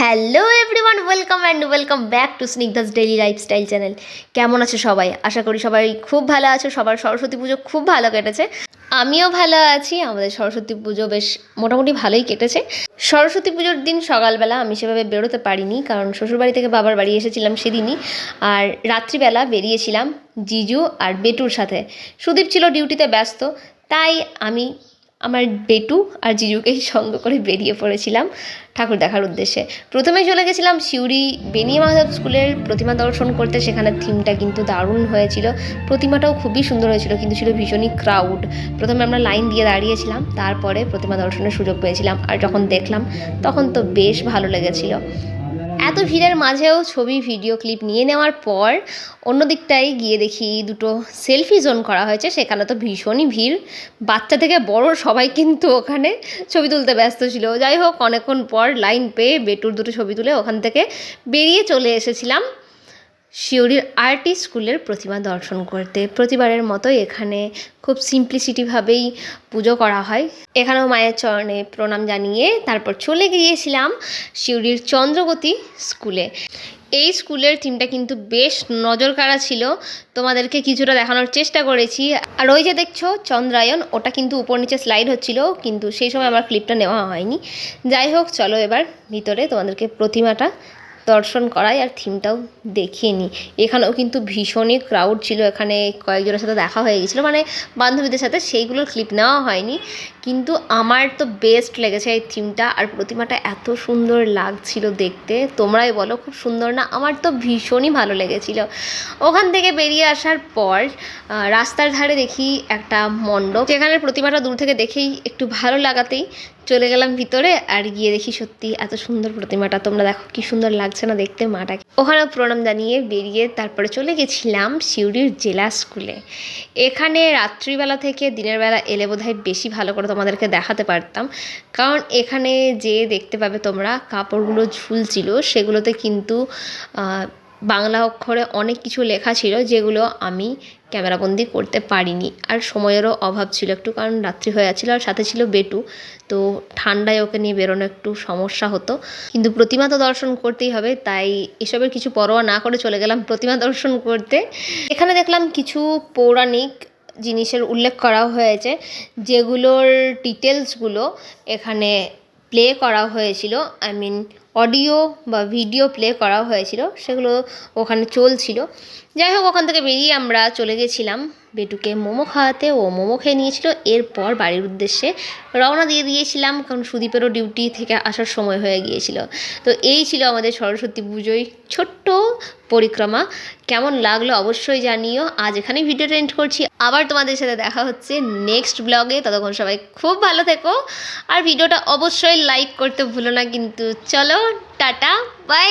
Hello everyone welcome and welcome back to Snigdha's daily lifestyle channel কেমন আছে সবাই? আশা করি সবাই খুব ভালো আছো, সবার সরস্বতী পুজো খুব ভালো কেটেছে। আমিও ভালো আছি, আমাদের সরস্বতী পুজো বেশ মোটামুটি ভালোই কেটেছে। সরস্বতী পুজোর দিন সকালবেলা আমি সেভাবে বেরোতে পারিনি, কারণ শ্বশুরবাড়ি থেকে বাবার বাড়ি এসেছিলাম সেদিনই। আর রাত্রিবেলা বেরিয়েছিলাম জিজু আর বেটুর সাথে। সুদীপ ছিল ডিউটিতে ব্যস্ত, তাই আমি আমার বেটু আর জিজুকেই সঙ্গ করে বেরিয়ে পড়েছিলাম ঠাকুর দেখার উদ্দেশ্যে। প্রথমে চলে গেছিলাম সিউড়ি বেনিয়া মাধব স্কুলের প্রতিমা দর্শন করতে, সেখানে থিমটা কিন্তু দারুণ হয়েছিল। প্রতিমাটাও খুবই সুন্দর হয়েছিল, কিন্তু ছিল ভীষণই ক্রাউড প্রথমে আমরা লাইন দিয়ে দাঁড়িয়েছিলাম, তারপরে প্রতিমা দর্শনের সুযোগ পেয়েছিলাম। আর যখন দেখলাম, তখন তো বেশ ভালো লেগেছিল। এত ভিড়ের মাঝেও ছবি, ভিডিও ক্লিপ নিয়ে নেওয়ার পর অন্য দিকটায় গিয়ে দেখি দুটো সেলফি জোন করা হয়েছে। সেখানে তো ভীষণই ভিড়। বাচ্চা থেকে বড় সবাই কিন্তু ওখানে ছবি তুলতে ব্যস্ত ছিল। যাই হোক, অনেকক্ষণ পর লাইন পেয়ে বেটুর দুটো ছবি তুলে ওখান থেকে বেরিয়ে চলে এসেছিলাম। শিউরির আর্টি স্কুলের প্রতিমা দর্শন করতে। প্রতিবারের মতোই এখানে খুব সিম্পলিসিটিভাবেই পুজো করা হয়। এখানেও মায়ের চরণে প্রণাম জানিয়ে তারপর চলে গিয়েছিলাম শিউরির চন্দ্রগতি স্কুলে। এই স্কুলের থিমটা কিন্তু বেশ নজর কাড়া ছিল। তোমাদেরকে কিছুটা দেখানোর চেষ্টা করেছি। আর ওই যে দেখছ চন্দ্রায়ন ওটা কিন্তু উপর নিচে স্লাইড হচ্ছিল, কিন্তু সেই সময় আমার ক্লিপটা নেওয়া হয়নি। যাই হোক, চলো এবার ভিতরে তোমাদেরকে প্রতিমাটা দর্শন করাই আর থিমটাও দেখিয়ে নিই। এখানেও কিন্তু ভীষণই ক্রাউড ছিল, এখানে কয়েকজনের সাথে দেখা হয়ে গেছিল। মানে বান্ধবীদের সাথে সেইগুলোর ক্লিপ নেওয়া হয়নি। কিন্তু আমার তো বেস্ট লেগেছে এই থিমটা আর প্রতিমাটা এত সুন্দর লাগছিল দেখতে। তোমরাই বলো খুব সুন্দর না? আমার তো ভীষণই ভালো লেগেছিল। ওখান থেকে বেরিয়ে আসার পর রাস্তার ধারে দেখি একটা মণ্ডপ। যেখানে প্রতিমাটা দূর থেকে দেখেই একটু ভালো লাগাতেই চলে গেলাম ভিতরে আর গিয়ে দেখি সত্যি এত সুন্দর প্রতিমাটা। তোমরা দেখো কি সুন্দর লাগছে না দেখতে মাটাকে ওখানে প্রণাম জানিয়ে বেরিয়ে তারপরে চলে গেছিলাম সিউড়ির জেলা স্কুলে। এখানে রাত্রিবেলা থেকে দিনের বেলা এলে বোধহয় বেশি ভালো করে তোমাদেরকে দেখাতে পারতাম। কারণ এখানে যে দেখতে পাবে তোমরা, কাপড়গুলো ঝুলছিল, সেগুলোতে কিন্তু বাংলা অক্ষরে অনেক কিছু লেখা ছিল যেগুলো আমি ক্যামেরাবন্দি করতে পারিনি। আর সময়েরও অভাব ছিল। একটু কারণ রাত্রি হয়ে যাচ্ছিল আর সাথে ছিল বেটু। তো ঠান্ডায় ওকে নিয়ে বেরোনো একটু সমস্যা হতো। কিন্তু প্রতিমা তো দর্শন করতেই হবে, তাই এসবের কিছু পরোয়া না করে চলে গেলাম প্রতিমা দর্শন করতে। এখানে দেখলাম কিছু পৌরাণিক জিনিসের উল্লেখ করা হয়েছে, যেগুলোর ডিটেলসগুলো এখানে প্লে করা হয়েছিল। আই মিন অডিও বা ভিডিও প্লে করা হয়েছিল, সেগুলো ওখানে চলছিল। যাই হোক, ওখান থেকে বেরিয়ে আমরা চলে গেছিলাম বেটুকে মোমো খাওয়াতে। ও মোমো খেয়ে নিয়েছিল, এরপর বাড়ির উদ্দেশ্যে রওনা দিয়ে দিয়েছিলাম, কারণ সুদীপেরও ডিউটি থেকে আসার সময় হয়ে গিয়েছিল। তো এই ছিল আমাদের সরস্বতী পুজোয় ছোট্ট পরিক্রমা। কেমন লাগল অবশ্যই জানিও। আজ এখানেই ভিডিওটা এন্ড করছি। আবার তোমাদের সাথে দেখা হচ্ছে নেক্সট ব্লগে ততক্ষণ সবাই খুব ভালো থেকো। আর ভিডিওটা অবশ্যই লাইক করতে ভুলো না কিন্তু চলো। Video tata bye